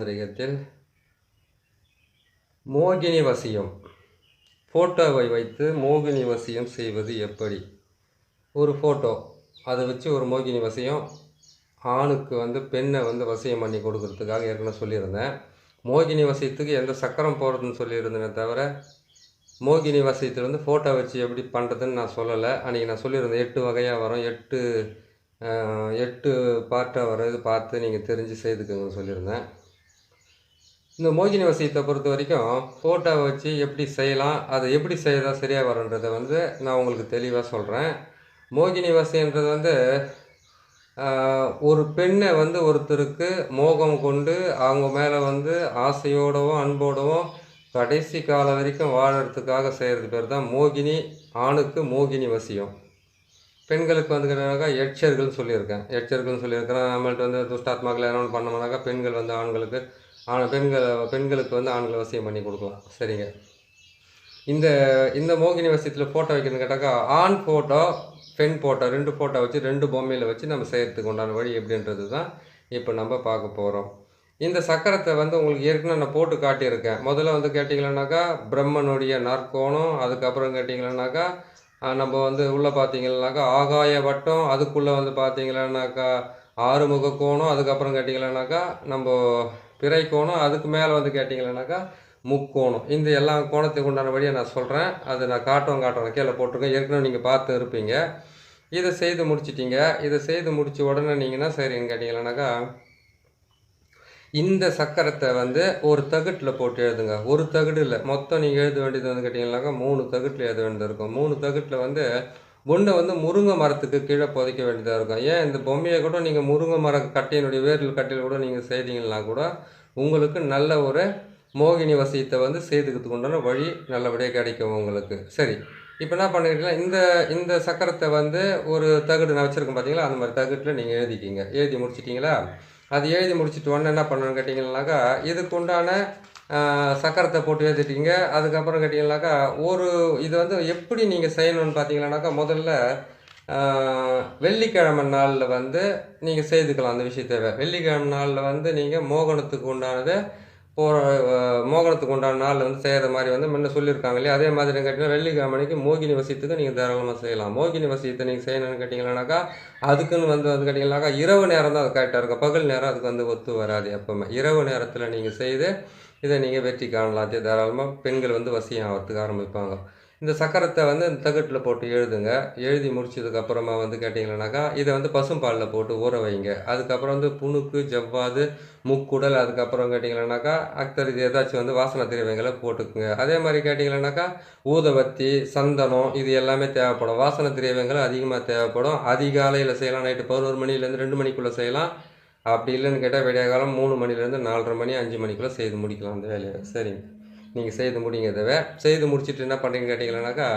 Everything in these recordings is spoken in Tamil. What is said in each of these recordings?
மாந்திரிகத்தில் மோகினி வசியம். ஃபோட்டோவை வைத்து மோகினி வசியம் செய்வது எப்படி? ஒரு ஃபோட்டோ அதை வச்சு ஒரு மோகினி வசியம் ஆணுக்கு வந்து பெண்ணை வந்து வசியம் பண்ணி கொடுக்கறதுக்காக ஏற்கனவே சொல்லியிருந்தேன். மோகினி வசியத்துக்கு எந்த சக்கரம் போகிறதுன்னு சொல்லியிருந்தேனே தவிர மோகினி வசியத்தில் வந்து ஃபோட்டோ வச்சு எப்படி பண்ணுறதுன்னு நான் சொல்லலை. அன்றைக்கி நான் சொல்லியிருந்தேன் எட்டு வகையாக வரும். எட்டு எட்டு பார்ட்டாக வரும் இது பார்த்து நீங்கள் தெரிஞ்சு செய்துக்குங்கன்னு சொல்லியிருந்தேன். இந்த மோகினி வசியத்தை பொறுத்த வரைக்கும் ஃபோட்டோவை வச்சு எப்படி செய்யலாம் அதை எப்படி செய்தால் சரியாக வரும்ன்றதை வந்து நான் உங்களுக்கு தெளிவாக சொல்கிறேன் மோகினி வசியன்றது வந்து ஒரு பெண்ணை வந்து ஒருத்தருக்கு மோகம் கொண்டு அவங்க மேலே வந்து ஆசையோடவும் அன்போடவும் கடைசி காலம் வரைக்கும் வாழறதுக்காக செய்கிறது பேர் தான் மோகினி ஆணுக்கு மோகினி வசியம். பெண்களுக்கு வந்து கேட்டாக்கா எச்சர்கள்னு சொல்லியிருக்கேன். எச்சர்கள்னு சொல்லியிருக்கிறேன் நம்மள்ட்ட வந்து துஷ்டாத்மாக்கள் யாரும் பண்ணோம்னாக்கா பெண்கள் வந்து ஆண்களுக்கு ஆனால் பெண்கள் பெண்களுக்கு வந்து ஆண்களை வசியம் பண்ணி கொடுக்கலாம். சரிங்க. இந்த இந்த மோகினி வசியத்தில் ஃபோட்டோ வைக்கணுன்னு கேட்டாக்கா ஆண் ஃபோட்டோ பெண் ஃபோட்டோ ரெண்டு ஃபோட்டோ வச்சு ரெண்டு பொம்மையில் வச்சு நம்ம செய்கிறதுக்கு உண்டான வழி எப்படின்றது தான் இப்போ நம்ம பார்க்க போகிறோம் இந்த சக்கரத்தை வந்து உங்களுக்கு ஏற்கனவே நான் போட்டு காட்டியிருக்கேன். முதல்ல வந்து கேட்டிங்களேனாக்கா பிரம்மனுடைய நற்கோணம் அதுக்கப்புறம் கேட்டிங்களேனாக்கா நம்ம வந்து உள்ளே பார்த்தீங்கன்னாக்கா ஆகாய வட்டம் அதுக்குள்ளே வந்து பார்த்தீங்களேனாக்கா ஆறுமுக கோணம் அதுக்கப்புறம் கேட்டிங்களேனாக்கா நம்ம பிறை கோணம் அதுக்கு மேலே வந்து கேட்டிங்களேனாக்கா முக்கோணம். இந்த எல்லா கோணத்துக்கு உண்டான வழியை நான் சொல்கிறேன் அதை நான் காட்டுவோம் காட்டுறேன் கீழே போட்டிருக்கேன். ஏற்கனவே நீங்கள் பார்த்து இருப்பீங்க. இதை செய்து முடிச்சிட்டிங்க. இதை செய்து முடிச்ச உடனே நீங்கன்னா சரின்னு கேட்டிங்களேனாக்கா இந்த சக்கரத்தை வந்து ஒரு தகட்டில் போட்டு எழுதுங்க. ஒரு தகடு இல்லை. மொத்தம் நீங்கள் எழுத வேண்டியது வந்து கேட்டிங்கனாக்கா மூணு தகுட்டில் எழுத வேண்டியது இருக்கும். மூணு தகட்டில் வந்து குண்டை வந்து முருங்கை மரத்துக்கு கீழே புதைக்க வேண்டியதாக இருக்கும். ஏன்? இந்த பொம்மையை கூட நீங்கள் முருங்கை மர கட்டையினுடைய வேரில் கட்டையில் கூட நீங்கள் செய்தீங்கன்னா கூட உங்களுக்கு நல்ல ஒரு மோகினி வசியத்தை வந்து செய்துக்கிறதுக்கு உண்டான வழி நல்லபடியாக கிடைக்கும் உங்களுக்கு. சரி. இப்போ என்ன பண்ணிருக்கீங்களா இந்த இந்த சக்கரத்தை வந்து ஒரு தகடு நான் வச்சுருக்கேன் பார்த்தீங்களா அந்த மாதிரி தகட்டில் நீங்கள் எழுதிக்கிங்க. எழுதி முடிச்சிட்டிங்களா? அது எழுதி முடிச்சிட்டு உடனே என்ன பண்ணணும்னு கேட்டிங்கன்னாக்கா இதுக்கு உண்டான சக்கரத்தை போட்டு எழுதிட்டீங்க அதுக்கப்புறம் கேட்டிங்கனாக்கா ஒரு இது வந்து எப்படி நீங்கள் செய்யணும்னு பார்த்தீங்கன்னாக்கா முதல்ல வெள்ளிக்கிழமை நாளில் வந்து நீங்கள் செய்துக்கலாம் அந்த விஷயத்தை. வெள்ளிக்கிழமை நாளில் வந்து நீங்கள் மோகனத்துக்கு உண்டானதை போகிற மோகனத்துக்கு உண்டான நாளில் வந்து செய்கிற மாதிரி வந்து முன்ன சொல்லியிருக்காங்க இல்லையா? அதே மாதிரி கேட்டிங்கன்னா வெள்ளிக்கிழமைக்கு மோகினி வசியத்துக்கு நீங்கள் தாராளமாக செய்யலாம். மோகினி வசியத்தை நீங்கள் செய்யணும்னு கேட்டிங்கன்னாக்கா அதுக்குன்னு வந்து வந்து கேட்டிங்கனாக்கா இரவு நேரம் தான் அது கரெக்டாக இருக்கும். பகல் நேரம் அதுக்கு வந்து ஒத்து வராது எப்பவுமே. இரவு நேரத்தில் நீங்கள் செய்து இதை நீங்கள் வெற்றி காணலாம். தாராளமாக பெண்கள் வந்து வசியம் ஆகிறதுக்கு ஆரம்பிப்பாங்க. இந்த சக்கரத்தை வந்து இந்த தகட்டில் போட்டு எழுதுங்க. எழுதி முடிச்சதுக்கப்புறமா வந்து கேட்டிங்கன்னாக்கா இதை வந்து பசும்பாலில் போட்டு ஊற வைங்க. அதுக்கப்புறம் வந்து புணுக்கு ஜவ்வாது முக்குடல் அதுக்கப்புறம் கேட்டிங்கன்னாக்கா அக்தர் இது ஏதாச்சும் வந்து வாசனை திரவியங்களை போட்டுக்குங்க. அதே மாதிரி கேட்டிங்கன்னாக்கா ஊதவத்தி சந்தனம் இது எல்லாமே தேவைப்படும். வாசனை திரவியங்கள் அதிகமாக தேவைப்படும். அதிகாலையில் செய்யலாம் நைட்டு பதினோரு மணிலேருந்து ரெண்டு மணிக்குள்ளே செய்யலாம். அப்படி இல்லைன்னு கேட்டால் விடிய காலம் மூணு மணிலேருந்து நாலரை மணி அஞ்சு மணிக்குள்ளே செய்து முடிக்கலாம் அந்த வேலையை. சரிங்க. நீங்கள் செய்து முடிங்க இதை செய்து முடிச்சுட்டு என்ன பண்ணுறீங்கன்னு கேட்டிங்கன்னாக்கா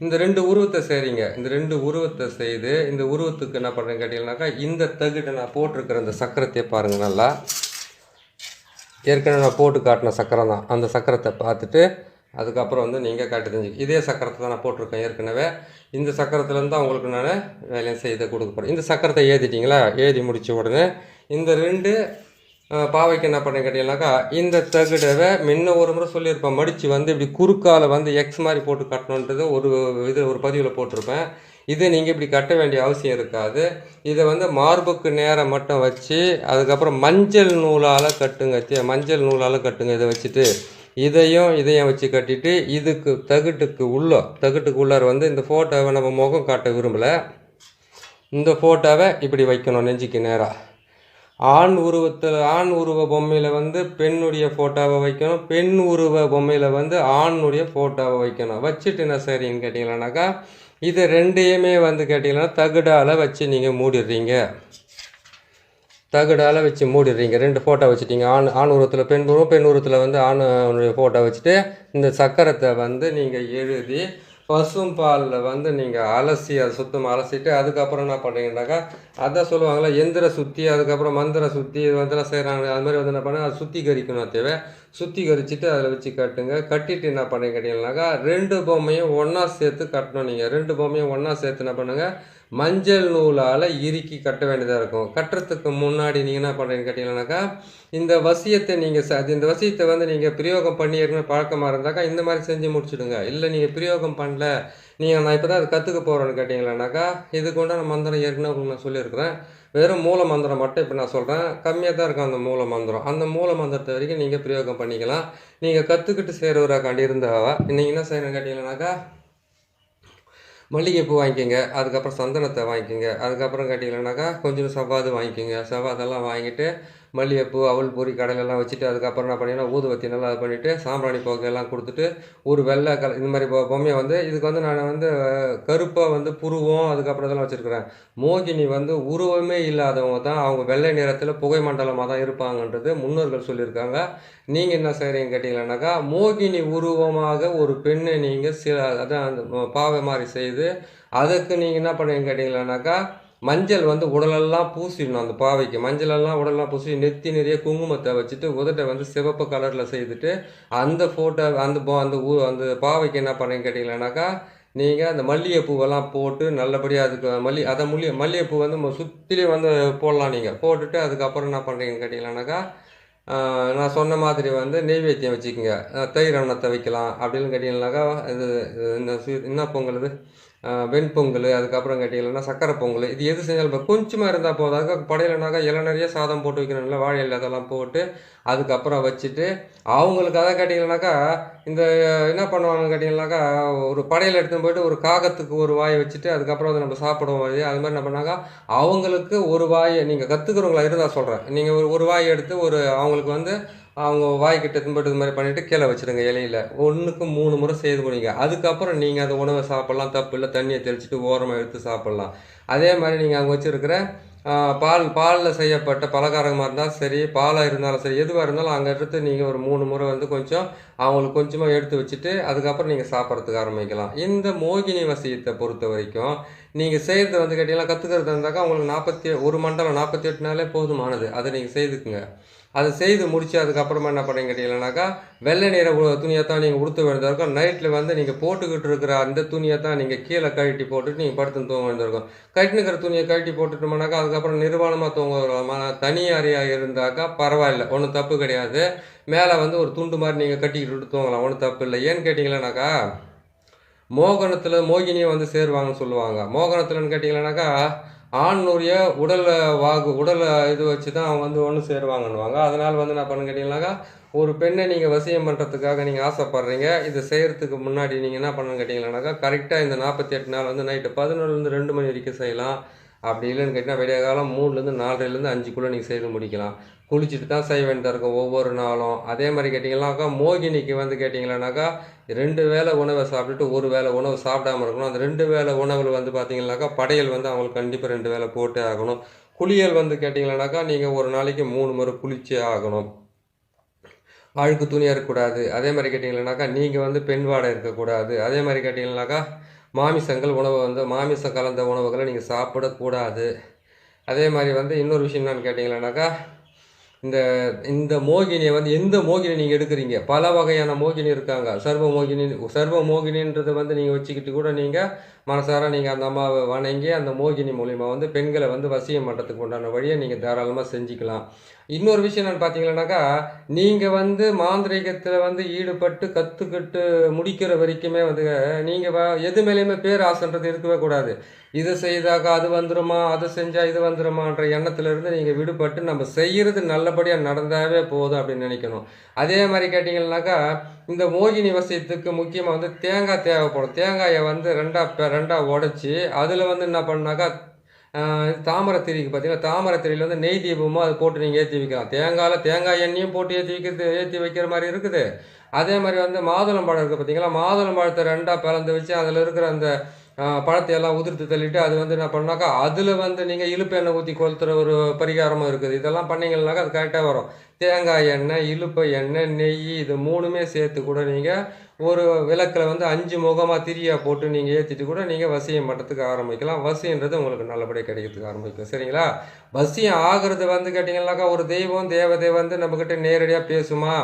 இந்த ரெண்டு உருவத்தை செய்கிறீங்க இந்த ரெண்டு உருவத்தை செய்து இந்த உருவத்துக்கு என்ன பண்ணுறேன்னு கேட்டிங்கன்னாக்கா இந்த தகுட்டை நான் போட்டிருக்கிற இந்த சக்கரத்தையே பாருங்கள் நல்லா. ஏற்கனவே நான் போட்டு காட்டின சக்கரம் தான். அந்த சக்கரத்தை பார்த்துட்டு அதுக்கப்புறம் வந்து நீங்கள் காட்டி தெரிஞ்சு இதே சக்கரத்தை தான் நான் போட்டிருக்கேன் ஏற்கனவே. இந்த சக்கரத்துலேருந்து தான் உங்களுக்கு நான் வேலையை செய்து கொடுக்க போகிறேன் இந்த சக்கரத்தை ஏற்றிட்டிங்களா ஏற்றி முடித்த உடனே இந்த ரெண்டு பாவைக்கு என்ன பண்ணேன் கேட்டீங்கன்னாக்கா இந்த தகுடவை முன்ன ஒரு முறை சொல்லியிருப்பேன். மடித்து வந்து இப்படி குறுக்கால் வந்து எக்ஸ் மாதிரி போட்டு கட்டணுன்றது ஒரு இது ஒரு பதிவில் போட்டிருப்பேன். இதை நீங்கள் இப்படி கட்ட வேண்டிய அவசியம் இருக்காது. இதை வந்து மார்புக்கு நேரம் மட்டும் வச்சு அதுக்கப்புறம் மஞ்சள் நூலால் கட்டுங்க. மஞ்சள் நூலால் கட்டுங்க இதை வச்சுட்டு. இதையும் இதையும் வச்சு கட்டிட்டு இதுக்கு தகுட்டுக்கு உள்ளே தகுட்டுக்கு உள்ளார வந்து இந்த ஃபோட்டோவை நம்ம முகம் காட்ட விரும்பலை. இந்த ஃபோட்டோவை இப்படி வைக்கணும் நெஞ்சுக்கு நேராக ஆண் உருவத்தில் ஆண் உருவ பொம்மையில் வந்து பெண்ணுடைய ஃபோட்டோவை வைக்கணும். பெண் உருவ பொம்மையில் வந்து ஆணுடைய ஃபோட்டோவை வைக்கணும். வச்சுட்டு என்ன சரின்னு கேட்டிங்களானாக்கா இது ரெண்டையுமே வந்து கேட்டிங்கன்னா தகுடால் வச்சு நீங்கள் மூடிடுறீங்க. தகுடால் வச்சு மூடிடுறீங்க. ரெண்டு ஃபோட்டோ வச்சுட்டீங்க. ஆண் ஆண் உருவத்தில் பெண் உருவம் பெண் உருவத்தில் வந்து ஆணுடைய ஃபோட்டோ வச்சுட்டு இந்த சக்கரத்தை வந்து நீங்கள் எழுதி பசும் பாலில் வந்து நீங்கள் அலசி அதை சுத்தமாக அலசிட்டு அதுக்கப்புறம் என்ன பண்ணுறீங்கன்னாக்கா அதான் சொல்லுவாங்களா எந்திர சுத்தி அதுக்கப்புறம் மந்திர சுத்தி இது வந்துலாம் செய்கிறாங்க அது மாதிரி வந்து என்ன பண்ண அதை சுத்திகரிக்கணும் தேவை. சுத்திகரிச்சுட்டு அதில் வச்சு கட்டுங்க. கட்டிட்டு என்ன பண்ணி கேட்டீங்கன்னாக்கா ரெண்டு பொம்மையும் ஒன்றா சேர்த்து கட்டணும் நீங்கள் ரெண்டு பொம்மையும் ஒன்றா சேர்த்து என்ன பண்ணுங்கள் மஞ்சள் நூலால் இறுக்கி கட்ட வேண்டியதாக இருக்கும். கட்டுறதுக்கு முன்னாடி நீங்கள் என்ன பண்ணுறீங்கன்னு கேட்டிங்கன்னாக்கா இந்த வசியத்தை நீங்கள் ச இந்த வசியத்தை வந்து நீங்கள் பிரயோகம் பண்ணி ஏற்கனவே பழக்கமாக இருந்தாக்கா இந்த மாதிரி செஞ்சு முடிச்சுடுங்க. இல்லை நீங்கள் பிரயோகம் பண்ணல நீங்கள் நான் இப்போ தான் அது கற்றுக்க போகிறேன்னு கேட்டிங்களானாக்கா இதுக்கு உண்டான மந்திரம் ஏற்கனவே உங்களுக்கு நான் சொல்லியிருக்கிறேன். வெறும் மூல மந்திரம் மட்டும் இப்போ நான் சொல்கிறேன் கம்மியாக தான் இருக்கும் அந்த மூல மந்திரம். அந்த மூல மந்திரத்தை வரைக்கும் நீங்கள் பிரயோகம் பண்ணிக்கலாம். நீங்கள் கற்றுக்கிட்டு சேருவராக இருந்தாவா நீங்கள் என்ன செய்யணும் கேட்டிங்கன்னாக்கா மல்லிகைப்பூ வாங்கிக்கோங்க அதுக்கப்புறம் சந்தனத்தை வாங்கிக்கோங்க அதுக்கப்புறம் கேட்டிங்கன்னாக்கா கொஞ்சம் செவ்வாது வாங்கிக்கோங்க. செவ்வாதெல்லாம் வாங்கிட்டு மல்லிகைப்பூ அவல் பொரி கடையிலெல்லாம் வச்சுட்டு அதுக்கப்புறம் என்ன பண்ணிங்கன்னா ஊதுவத்தி நல்லா இது பண்ணிவிட்டு சாம்பிராணி புகையெல்லாம் கொடுத்துட்டு ஒரு வெள்ளை கலர் இந்த மாதிரி பொ- பொம்மையை வந்து இதுக்கு வந்து நான் வந்து கருப்பாக வந்து புருவம் அதுக்கப்புறம் இதெல்லாம் வச்சுருக்கிறேன். மோகினி வந்து உருவமே இல்லாதவங்க தான் அவங்க வெள்ளை நிறத்தில் புகை மண்டலமாக தான் இருப்பாங்கன்றது முன்னோர்கள் சொல்லியிருக்காங்க. நீங்கள் என்ன செய்கிறீங்க கேட்டிங்கன்னாக்கா மோகினி உருவமாக ஒரு பெண்ணை நீங்கள் சில அதான் அந்த பாவை மாதிரி செய்து அதுக்கு நீங்கள் என்ன பண்ணுறீங்க கேட்டிங்களானாக்கா மஞ்சள் வந்து உடலெல்லாம் பூசிடணும் அந்த பாவைக்கு. மஞ்சளெல்லாம் உடலெல்லாம் பூசி நெத்தி நிறைய குங்குமத்தை வச்சுட்டு உதட்டை வந்து சிவப்பு கலரில் செய்துட்டு அந்த ஃபோட்டோ அந்த அந்த ஊ அந்த பாவைக்கு என்ன பண்ணுறீங்க கேட்டிங்களானாக்கா நீங்கள் அந்த மல்லிகைப்பூவெல்லாம் போட்டு நல்லபடியாக அதுக்கு மல்லி அதை முள்ளி மல்லிகைப்பூ வந்து சுற்றிலே வந்து போடலாம் நீங்கள் போட்டுட்டு அதுக்கப்புறம் என்ன பண்ணுறீங்கன்னு கேட்டிங்களானாக்கா நான் சொன்ன மாதிரி வந்து நெய்வேத்தியம் வச்சுக்கோங்க. தயிர் அன்னத்தை வைக்கலாம் அப்படின்னு கேட்டிங்கன்னாக்கா இது இந்த என்ன பொங்கல் இது? வெண்பொங்கல் அதுக்கப்புறம் கேட்டிங்கன்னா சக்கரை பொங்கல் இது எது செஞ்சாலும் இப்போ கொஞ்சமாக இருந்தால் போதும். அதுக்கு படையிலனாக்கா இலை நிறைய சாதம் போட்டு வைக்கணும்ல வாழை இலை அதெல்லாம் போட்டு அதுக்கப்புறம் வச்சுட்டு அவங்களுக்கு அதை கேட்டிங்கன்னாக்கா இந்த என்ன பண்ணுவாங்கன்னு கேட்டிங்கன்னாக்கா ஒரு படையில் எடுத்துன்னு போயிட்டு ஒரு காகத்துக்கு ஒரு வாயை வச்சுட்டு அதுக்கப்புறம் அதை நம்ம சாப்பிடுவோம். அது மாதிரி என்ன பண்ணாக்கா அவங்களுக்கு ஒரு வாயை நீங்கள் கற்றுக்கிறவங்களா இருந்தால் சொல்கிறேன் நீங்கள் ஒரு ஒரு வாயை எடுத்து ஒரு அவங்களுக்கு வந்து அவங்க வாய்க்கிட்ட எடுத்துன்னு இது மாதிரி பண்ணிவிட்டு கீழே வச்சுருங்க இலையில். ஒன்றுக்கு மூணு முறை செய்து கொடுங்க. அதுக்கப்புறம் நீங்கள் அந்த உணவை சாப்பிட்லாம். தப்பு இல்லை தண்ணியை தெளிச்சுட்டு ஓரமாக எடுத்து சாப்பிட்லாம். அதே மாதிரி நீங்கள் அங்கே வச்சுருக்கிற பால் பாலில் செய்யப்பட்ட பலகாரமாக இருந்தாலும் சரி பாலாக இருந்தாலும் சரி எதுவாக இருந்தாலும் அங்கே எடுத்து நீங்கள் ஒரு மூணு முறை வந்து கொஞ்சம் அவங்களுக்கு கொஞ்சமாக எடுத்து வச்சுட்டு அதுக்கப்புறம் நீங்கள் சாப்பிட்றதுக்கு ஆரம்பிக்கலாம். இந்த மோகினி வசியத்தை பொறுத்த வரைக்கும் நீங்கள் செய்கிறது வந்து கேட்டிங்கன்னா கற்றுக்கிறது இருந்தாக்கா உங்களுக்கு நாற்பத்தி ஒரு மண்டலம் நாற்பத்தி எட்டு நாளே போதுமானது. அதை நீங்கள் செய்துக்குங்க. அதை செய்து முடித்து அதுக்கப்புறமா என்ன பண்ணுறீங்க கேட்டீங்கன்னாக்கா வெள்ளை நிற துணியை தான் நீங்கள் உடுத்த வேண்டியதாக இருக்கும். நைட்டில் வந்து நீங்கள் போட்டுக்கிட்டு இருக்கிற அந்த துணியை தான் நீங்கள் கீழே கழட்டி போட்டுட்டு நீங்கள் படுத்து தூங்க வேண்டியிருக்கும் கட்டினுக்கிற துணியை கழட்டி போட்டுட்டோம்னாக்கா அதுக்கப்புறம் நிர்வாணமாக தூங்க வரலாமா தனி அறையாக இருந்தாக்கா பரவாயில்ல. ஒன்றும் தப்பு கிடையாது. மேலே வந்து ஒரு துண்டு மாதிரி நீங்கள் கட்டிக்கிட்டு தூங்கலாம். ஒன்றும் தப்பு இல்லை. ஏன்னு கேட்டிங்களேனாக்கா மோகனத்தில் மோகினியை வந்து சேருவாங்கன்னு சொல்லுவாங்க. மோகனத்தில்னு கேட்டிங்களேனாக்கா ஆணுடைய உடல் வாகு உடல் இது வச்சு தான் அவங்க வந்து ஒன்று சேருவாங்கன்னுவாங்க. அதனால் வந்து என்ன பண்ண கேட்டிங்கனாக்கா ஒரு பெண்ணை நீங்கள் வசியம் பண்ணுறதுக்காக நீங்கள் ஆசைப்படுறீங்க. இதை செய்கிறதுக்கு முன்னாடி நீங்கள் என்ன பண்ணணும்னு கேட்டிங்கனாக்கா கரெக்டாக இந்த நாற்பத்தி எட்டு நாள் வந்து நைட்டு பதினொன்றுலேருந்து ரெண்டு மணி வரைக்கும் செய்யலாம். அப்படி இல்லைன்னு கேட்டிங்கன்னா விடிய காலம் மூணுலேருந்து நாலரைலேருந்து அஞ்சுக்குள்ளே நீங்கள் செய்து முடிக்கலாம். குளிச்சுட்டு தான் செய்ய வேண்டியதாக இருக்கும் ஒவ்வொரு நாளும். அதே மாதிரி கேட்டிங்கன்னாக்கா மோகினிக்கு வந்து கேட்டிங்களானாக்கா ரெண்டு வேளை உணவை சாப்பிட்டுட்டு ஒரு வேளை உணவு சாப்பிடாம இருக்கணும். அந்த ரெண்டு வேளை உணவில் வந்து பார்த்தீங்கன்னாக்கா படையல் வந்து அவங்களுக்கு கண்டிப்பாக ரெண்டு வேளை போட்டே ஆகணும். குளியல் வந்து கேட்டிங்களானாக்கா நீங்கள் ஒரு நாளைக்கு மூணு முறை குளிச்சே ஆகணும். அழுக்கு துணியாக இருக்கக்கூடாது அதே மாதிரி கேட்டிங்கன்னாக்கா நீங்கள் வந்து பெண் வாடை இருக்கக்கூடாது அதே மாதிரி கேட்டிங்கன்னாக்கா மாமிசங்கள் உணவை வந்து மாமிசம் கலந்த உணவுகளை நீங்கள் சாப்பிடக்கூடாது. அதே மாதிரி வந்து இன்னொரு விஷயம் என்னன்னு கேட்டிங்கன்னாக்கா இந்த இந்த மோகினியை வந்து எந்த மோகினி நீங்கள் எடுக்கிறீங்க? பல வகையான மோகினி இருக்காங்க. சர்வ மோகினி சர்வ மோகினின்றதை வந்து நீங்கள் வச்சுக்கிட்டு கூட நீங்கள் மனசார நீங்கள் அந்த அம்மாவை வணங்கி அந்த மோகினி மூலிமா வந்து பெண்களை வந்து வசியம் பண்ணுறதுக்கு உண்டான வழியை நீங்கள் தாராளமாக செஞ்சுக்கலாம். இன்னொரு விஷயம் என்னன்னு பார்த்தீங்கன்னாக்கா நீங்கள் வந்து மாந்திரீகத்தில் வந்து ஈடுபட்டு கற்றுக்கிட்டு முடிக்கிற வரைக்குமே வந்து நீங்கள் எது மேலேயுமே பேர் ஆசைன்றது இருக்கவே கூடாது. இதை செய்தாக்கா அது வந்துருமா அது செஞ்சால் இது வந்துருமான்ற எண்ணத்துல இருந்து நீங்கள் விடுபட்டு நம்ம செய்கிறது நல்லபடியாக நடந்தாவே போதும் அப்படின்னு நினைக்கணும். அதே மாதிரி கேட்டிங்கன்னாக்கா இந்த மோகினி வசியத்துக்கு முக்கியமாக வந்து தேங்காய் தேவைப்படும். தேங்காயை வந்து ரெண்டாக ரெண்டாக உடச்சி அதில் வந்து என்ன பண்ணாக்கா தாமரை திரிக்கு பார்த்தீங்கன்னா தாமரை திரியில் வந்து நெய் தீபமும் அது போட்டு நீங்கள் ஏற்றி வைக்கலாம். தேங்காயில் தேங்காய் எண்ணெயும் போட்டு ஏற்றி வைக்கிறது ஏற்றி வைக்கிற மாதிரி இருக்குது. அதே மாதிரி வந்து மாதுளம் பழம் இருக்குது பார்த்தீங்களா மாதுளம் பழத்தை ரெண்டாக பிளந்து வச்சு அதில் இருக்கிற அந்த பழத்தை எல்லாம் உதிர்த்து தள்ளிட்டு அது வந்து என்ன பண்ணாக்கா அதில் வந்து நீங்கள் இழுப்பு எண்ணெய் ஊற்றி கொளுத்துற ஒரு பரிகாரமும் இருக்குது. இதெல்லாம் பண்ணீங்கன்னாக்கா அது கரெக்டாக வரும். தேங்காய் எண்ணெய் இழுப்பு எண்ணெய் நெய் இது மூணுமே சேர்த்து கூட நீங்கள் ஒரு விளக்கில் வந்து அஞ்சு முகமாக திரியாக போட்டு நீங்கள் ஏற்றிட்டு கூட நீங்கள் வசியம் பண்ணுறதுக்கு ஆரம்பிக்கலாம். வசியன்றது உங்களுக்கு நல்லபடியாக கிடைக்கிறதுக்கு ஆரம்பிக்கும் சரிங்களா? வசியம் ஆகிறது வந்து கேட்டிங்கனாக்கா ஒரு தெய்வம் தேவதை வந்து நம்மக்கிட்ட நேரடியாக பேசுமா?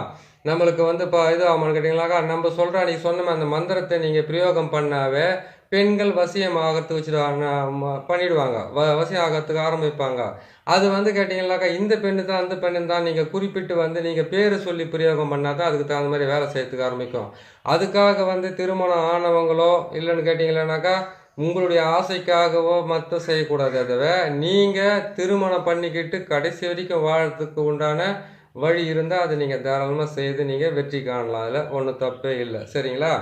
நம்மளுக்கு வந்து இப்போ இது ஆமான்னு கேட்டிங்கனாக்கா நம்ம சொல்கிற நீ சொன்ன அந்த மந்திரத்தை நீங்கள் பிரயோகம் பண்ணாவே பெண்கள் வசியம் ஆகிறதுக்கு வச்சுருவாங்க பண்ணிடுவாங்க. வ வசியம் ஆகிறதுக்கு ஆரம்பிப்பாங்க. அது வந்து கேட்டிங்கனாக்கா இந்த பெண்ணு தான் அந்த பெண்ணு தான் நீங்கள் குறிப்பிட்டு வந்து நீங்கள் பேர் சொல்லி பிரயோகம் பண்ணால் தான் அதுக்கு தகுந்த மாதிரி வேலை செய்யறதுக்கு ஆரம்பிக்கும். அதுக்காக வந்து திருமணம் ஆனவங்களோ இல்லைன்னு கேட்டிங்களானாக்கா உங்களுடைய ஆசைக்காகவோ மற்ற செய்யக்கூடாது. அதுவே நீங்கள் திருமணம் பண்ணிக்கிட்டு கடைசி வரைக்கும் வாழறதுக்கு உண்டான வழி இருந்தால் அதை நீங்கள் தாராளமாக செய்து நீங்கள் வெற்றி காணலாம். அதில் ஒன்றும் தப்பே இல்லை. சரிங்களா?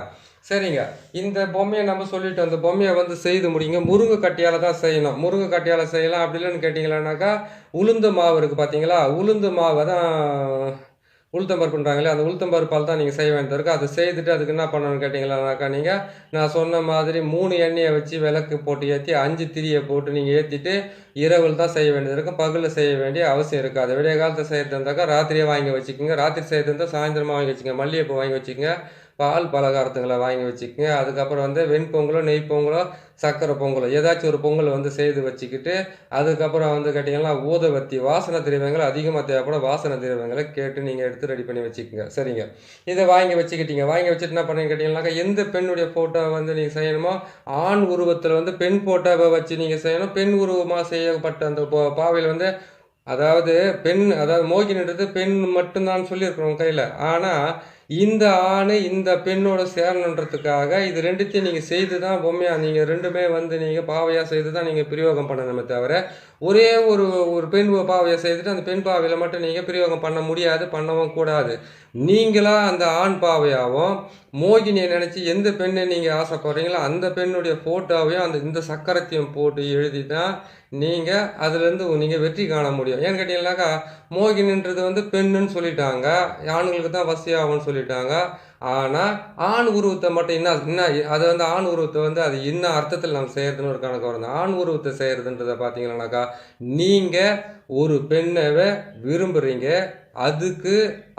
சரிங்க. இந்த பொம்மையை நம்ம சொல்லிட்டோம் அந்த பொம்மையை வந்து செய்து முடியுங்க முருங்கை கட்டியால் தான் செய்யணும். முருங்கை கட்டியால் செய்யலாம் அப்படி இல்லைன்னு கேட்டிங்களானாக்கா உளுந்து மாவு இருக்குது பார்த்தீங்களா உளுந்து மாவை தான் உளுத்தம்பருப்புன்றாங்களே அந்த உளுத்தம்பருப்பால் தான் நீங்கள் செய்ய வேண்டியது இருக்குது அதை செய்துட்டு அதுக்கு என்ன பண்ணணும்னு கேட்டிங்களானாக்கா நீங்கள் நான் சொன்ன மாதிரி மூணு எண்ணெயை வச்சு விளக்கு போட்டு ஏற்றி அஞ்சு திரியை போட்டு நீங்கள் ஏற்றிட்டு இரவில் தான் செய்ய வேண்டியது இருக்கும். பகலில் செய்ய வேண்டிய அவசியம் இருக்காது விடிய காலத்தை செய்யறது இருந்தாக்கா ராத்திரியே வாங்கி வச்சுக்கோங்க. ராத்திரி செய்யறது இருந்தால் சாயந்தரமாக வாங்கி வச்சுக்கோங்க. மல்லிகைப்பூ வாங்கி வச்சுக்கோங்க. பால் பலகாரத்துங்களை வாங்கி வச்சுக்கோங்க. அதுக்கப்புறம் வந்து வெண்பொங்கலோ நெய் பொங்கலோ சர்க்கரை பொங்கலோ ஏதாச்சும் ஒரு பொங்கல் வந்து செய்து வச்சுக்கிட்டு அதுக்கப்புறம் வந்து கேட்டிங்கன்னா ஊதவத்தி வாசனை திரவியங்கள் அதிகமாக தேவைப்படும். வாசனை திரவியங்களை கேட்டு நீங்கள் எடுத்து ரெடி பண்ணி வச்சுக்கோங்க. சரிங்க. இதை வாங்கி வச்சுக்கிட்டீங்க. வாங்கி வச்சுட்டு என்ன பண்ணீங்க கேட்டிங்கன்னாக்கா எந்த பெண்ணுடைய ஃபோட்டோ வந்து நீங்கள் செய்யணுமோ ஆண் உருவத்தில் வந்து பெண் ஃபோட்டோவை வச்சு நீங்கள் செய்யணும். பெண் உருவமாக செய்யப்பட்ட அந்த பா- பாவையில் வந்து அதாவது பெண் அதாவது மோகினின்றது பெண் மட்டும்தான் சொல்லியிருக்கிறோம் கையில். ஆனால் இந்த ஆண் இந்த பெண்ணோட சேரணுன்றதுக்காக இது ரெண்டுத்தையும் நீங்கள் செய்து தான் பொம்மையாக நீங்கள் ரெண்டுமே வந்து நீங்கள் பாவையாக செய்து தான் நீங்கள் பிரயோகம் பண்ணணுமே தவிர ஒரே ஒரு ஒரு பெண் பாவையை செய்துட்டு அந்த பெண் பாவையில் மட்டும் நீங்கள் பிரயோகம் பண்ண முடியாது பண்ணவும் கூடாது. நீங்களாக அந்த ஆண் பாவையாகவும் மோகினியை நினச்சி எந்த பெண்ணை நீங்கள் ஆசைப்படுறீங்களோ அந்த பெண்ணுடைய ஃபோட்டோவையும் அந்த இந்த சக்கரத்தையும் போட்டு எழுதி தான் நீங்கள் அதுலேருந்து நீங்கள் வெற்றி காண முடியும். ஏன்னு கேட்டீங்கன்னாக்கா மோகினின்றது வந்து பெண்ணுன்னு சொல்லிட்டாங்க. ஆண்களுக்கு தான் வசதியாகும்னு சொல்லிட்டாங்க. ஆனால் ஆண் உருவத்தை மட்டும் என்ன என்ன அது வந்து ஆண் உருவத்தை வந்து அது என்ன அர்த்தத்தில் நம்ம செய்கிறதுன்னு ஒரு கணக்கு வரும் ஆண் உருவத்தை செய்கிறதுன்றத பார்த்தீங்கன்னாக்கா நீங்கள் ஒரு பெண்ணவை விரும்புகிறீங்க அதுக்கு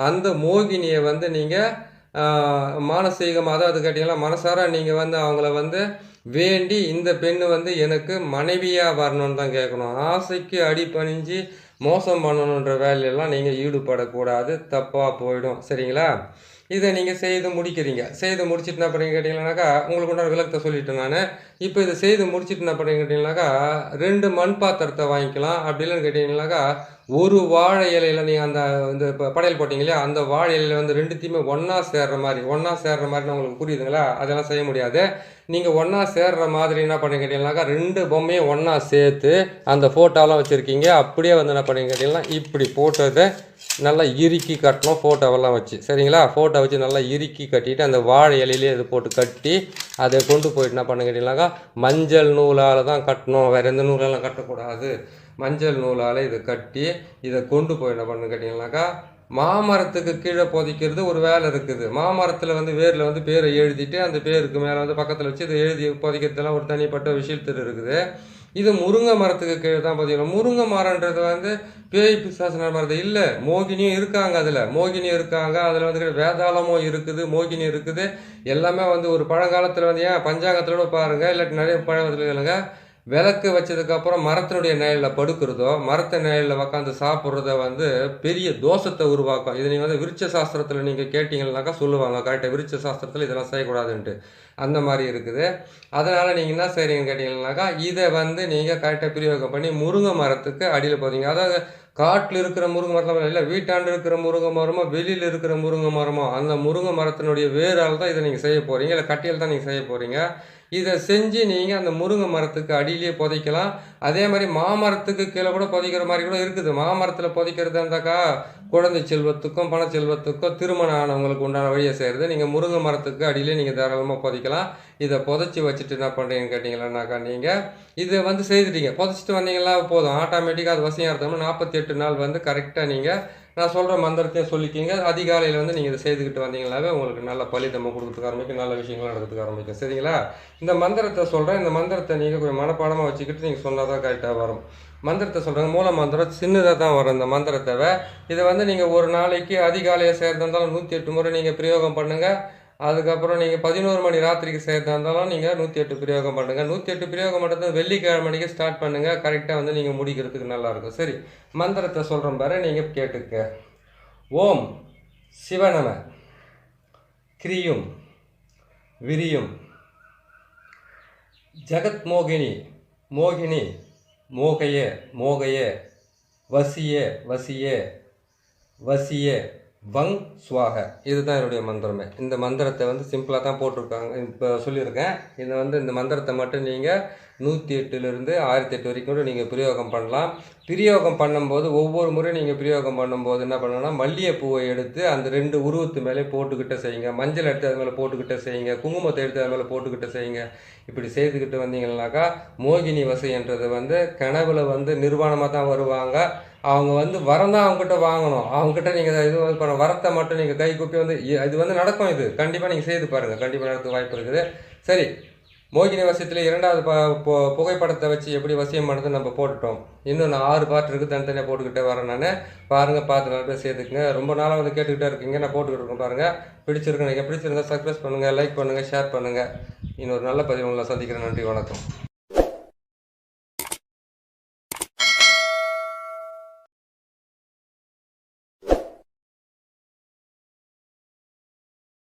அந்த மோகினியை வந்து நீங்கள் மானசீகமாக அதாவது கேட்டிங்கன்னா மனசார நீங்கள் வந்து அவங்கள வந்து வேண்டி இந்த பெண்ணு வந்து எனக்கு மனைவியாக வரணும்னு தான் கேட்கணும். ஆசைக்கு அடிபணிஞ்சு மோசம் பண்ணணுன்ற வேலையெல்லாம் நீங்கள் ஈடுபடக்கூடாது. தப்பாக போயிடும். சரிங்களா? இதை நீங்கள் செய்து முடிக்கிறீங்க. செய்து முடிச்சுட்டு என்ன பண்ணுறீங்க கேட்டிங்கன்னாக்கா உங்களுக்கு உண்டான விளக்கத்தை சொல்லிட்டேன் நான். இப்போ இதை செய்து முடிச்சுட்டு என்ன பண்ணுறீங்க கேட்டிங்கனாக்கா ரெண்டு மண் பாத்திரத்தை வாங்கிக்கலாம். அப்படி இல்லைன்னு கேட்டிங்கனாக்கா ஒரு வாழை இலையில நீங்கள் அந்த இந்த இப்போ படையல் போட்டிங்க இல்லையா? அந்த வாழை இலையில வந்து ரெண்டுத்தையுமே ஒன்றா சேர்ற மாதிரி ஒன்றா சேர்ற மாதிரி உங்களுக்கு புரியுதுங்களா? அதெல்லாம் செய்ய முடியாது. நீங்கள் ஒன்றா சேர்ற மாதிரி என்ன பண்ணுங்க கேட்டிங்கனாக்கா ரெண்டு பொம்மையும் ஒன்றா சேர்த்து அந்த ஃபோட்டோலாம் வச்சுருக்கீங்க. அப்படியே வந்து என்ன பண்ணுங்க கேட்டிங்கன்னா இப்படி போட்டதை நல்லா இறுக்கி கட்டணும் ஃபோட்டோவெல்லாம் வச்சு. சரிங்களா? ஃபோட்டோ வச்சு நல்லா இறுக்கி கட்டிட்டு அந்த வாழை இலையிலே இது போட்டு கட்டி அதை கொண்டு போயிட்டு என்ன பண்ண கேட்டிங்கனாக்கா மஞ்சள் நூலால் தான் கட்டணும். வேறு எந்த நூலெல்லாம் கட்டக்கூடாது? மஞ்சள் நூலால் இதை கட்டி இதை கொண்டு போய் என்ன பண்ணு கேட்டிங்கனாக்கா மாமரத்துக்கு கீழே புதைக்கிறது ஒரு வேலை இருக்குது. மாமரத்தில் வந்து வேரில் வந்து பேரை எழுதிட்டு அந்த பேருக்கு மேலே வந்து பக்கத்தில் வச்சு இதை எழுதி புதைக்கிறதுலாம் ஒரு தனிப்பட்ட விஷயத்தில் இருக்குது. இது முருங்கை மரத்துக்கு கீழே தான் பார்த்தீங்கன்னா முருங்கை மரன்றது வந்து பேய் பிசாசன மரத்தை இல்லை மோகினியும் இருக்காங்க அதில். மோகினியும் இருக்காங்க. அதில் வந்து வேதாளமும் இருக்குது மோகினி இருக்குது. எல்லாமே வந்து ஒரு பழங்காலத்தில் வந்து ஏன் பஞ்சாங்கத்தோடு பாருங்கள் இல்லாட்டி நிறைய பழங்கத்தில் இல்லைங்க விளக்கு வச்சதுக்கப்புறம் மரத்தினுடைய நிழலில் படுக்கிறதோ மரத்த நிழலில் உக்காந்து சாப்பிட்றத வந்து பெரிய தோஷத்தை உருவாக்கும். இது நீங்கள் வந்து விருட்ச சாஸ்திரத்தில் நீங்கள் கேட்டிங்கன்னாக்கா சொல்லுவாங்க. கரெக்டாக விருட்ச சாஸ்திரத்தில் இதெல்லாம் செய்யக்கூடாதுன்ட்டு. அந்த மாதிரி இருக்குது. அதனால் நீங்கள் என்ன செய்கிறீங்கன்னு கேட்டிங்கன்னாக்கா இதை வந்து நீங்கள் கரெக்டாக பிரயோகம் பண்ணி முருங்கை மரத்துக்கு அடியில் போகிறீங்க அதாவது காட்டில் இருக்கிற முருங்கை மரத்தில் இல்லை வீட்டாண்டு இருக்கிற முருங்கை மரமோ வெளியில் இருக்கிற முருங்கை மரமோ அந்த முருங்கை மரத்தினுடைய வேரால் தான் இதை நீங்கள் செய்ய போகிறீங்க இல்லை கட்டியில் தான் நீங்கள் செய்ய போகிறீங்க இதை செஞ்சு நீங்கள் அந்த முருங்கை மரத்துக்கு அடியிலேயே புதைக்கலாம். அதே மாதிரி மாமரத்துக்கு கீழே கூட புதைக்கிற மாதிரி கூட இருக்குது. மாமரத்தில் புதைக்கிறது இருந்தாக்கா குழந்தை செல்வத்துக்கும் பண செல்வத்துக்கும் திருமணம் ஆனவங்களுக்கு உண்டான வழியை செய்கிறது நீங்கள் முருங்கை மரத்துக்கு அடியிலே நீங்கள் தாராளமாக புதைக்கலாம். இதை புதைச்சி வச்சுட்டு என்ன பண்ணுறீங்கன்னு கேட்டிங்களானாக்கா நீங்கள் இதை வந்து செய்துட்டீங்க. புதைச்சிட்டு வந்தீங்களா போதும். ஆட்டோமேட்டிக்காக அது வசதியாக இருந்தோம்னா நாற்பத்தி எட்டு நாள் வந்து கரெக்டாக நீங்கள் நான் சொல்கிற மந்திரத்தையும் சொல்லிக்கிங்க. அதிகாலையில் வந்து நீங்கள் இதை செய்துக்கிட்டு வந்தீங்களாவே உங்களுக்கு நல்ல பலிதமாக கொடுக்கறதுக்கு ஆரம்பிக்கும் நல்ல விஷயங்கள் நடக்கிறதுக்கு ஆரம்பிக்கும். சரிங்களா? இந்த மந்திரத்தை சொல்கிறேன் இந்த மந்திரத்தை நீங்கள் கொஞ்சம் மனப்பாடமாக வச்சுக்கிட்டு நீங்கள் சொன்னால் தான் கரெக்டாக வரும். மந்திரத்தை சொல்கிறாங்க மூல மந்திரம் சின்னதாக தான் வரும் இந்த மந்திரத்தை இதை வந்து நீங்கள் ஒரு நாளைக்கு அதிகாலையை சேர்ந்திருந்தாலும் நூற்றி எட்டு முறை நீங்கள் பிரயோகம் பண்ணுங்கள் அதுக்கப்புறம் நீங்கள் பதினோரு மணி ராத்திரிக்கு சேர்த்தா இருந்தாலும் நீங்கள் நூற்றி எட்டு பிரயோகம் பண்ணுங்கள் நூற்றி எட்டு பிரயோகம் பண்ணுறது வெள்ளிக்கிழமை மணிக்கு ஸ்டார்ட் பண்ணுங்கள் கரெக்டாக வந்து நீங்கள் முடிக்கிறதுக்கு நல்லாயிருக்கும். சரி மந்திரத்தை சொல்கிற பாரு நீங்கள் கேட்டுக்க. ஓம் சிவநம. கிரியும் விரியும். ஜகத் மோகினி மோகினி மோகையே மோகையே வசியே வசியே வசியே. வங் சுவாக. இதுதான் என்னுடைய மந்திரமே. இந்த மந்திரத்தை வந்து சிம்பிளாக தான் போட்டிருக்காங்க. இப்போ சொல்லியிருக்கேன். இதை வந்து இந்த மந்திரத்தை மட்டும் நீங்கள் நூற்றி எட்டுலேருந்து ஆயிரத்தி எட்டு வரைக்கும் கூட நீங்கள் பிரயோகம் பண்ணலாம். பிரயோகம் பண்ணும்போது ஒவ்வொரு முறையும் நீங்கள் பிரயோகம் பண்ணும்போது என்ன பண்ணணும்னா மல்லிகைப்பூவை எடுத்து அந்த ரெண்டு உருவத்து மேலே போட்டுக்கிட்டே செய்யுங்க. மஞ்சள் எடுத்து அது மேலே போட்டுக்கிட்டே செய்யுங்க. குங்குமத்தை எடுத்து அது மேலே போட்டுக்கிட்ட செய்யுங்க. இப்படி செய்துக்கிட்டு வந்தீங்கன்னாக்கா மோகினி வசைன்றது வந்து கனவுல வந்து நிர்வாணமாக தான் வருவாங்க. அவங்க வந்து வரம் தான் அவங்ககிட்ட வாங்கணும். அவங்ககிட்ட நீங்கள் இது பண்ண வரத்தை மட்டும் நீங்கள் கை கூப்பி வந்து இது வந்து நடக்கும் இது. கண்டிப்பாக நீங்கள் செய்து பாருங்கள் கண்டிப்பாக நடக்க வாய்ப்பு இருக்குது. சரி மோகினி வசியத்தில் இரண்டாவது ப புகைப்படத்தை வச்சு எப்படி வசியம் பண்ணது நம்ம போட்டுட்டோம். இன்னும் நான் ஆறு பாட்டு இருக்குது தனித்தனியாக போட்டுக்கிட்டே வரேன் நான். பாருங்கள் பார்த்து நல்ல பேர் சேர்த்துக்குங்க ரொம்ப நாளாக வந்து கேட்டுக்கிட்டே இருக்கீங்க. நான் போட்டுக்கிட்டு இருக்கேன் பாருங்கள் பிடிச்சிருக்கு நீங்கள் பிடிச்சிருந்தா சப்ஸ்கிரைப் பண்ணுங்கள் லைக் பண்ணுங்கள் ஷேர் பண்ணுங்கள் இன்னொரு நல்ல பதிவு உங்களை சந்திக்கிறேன். நன்றி வணக்கம்.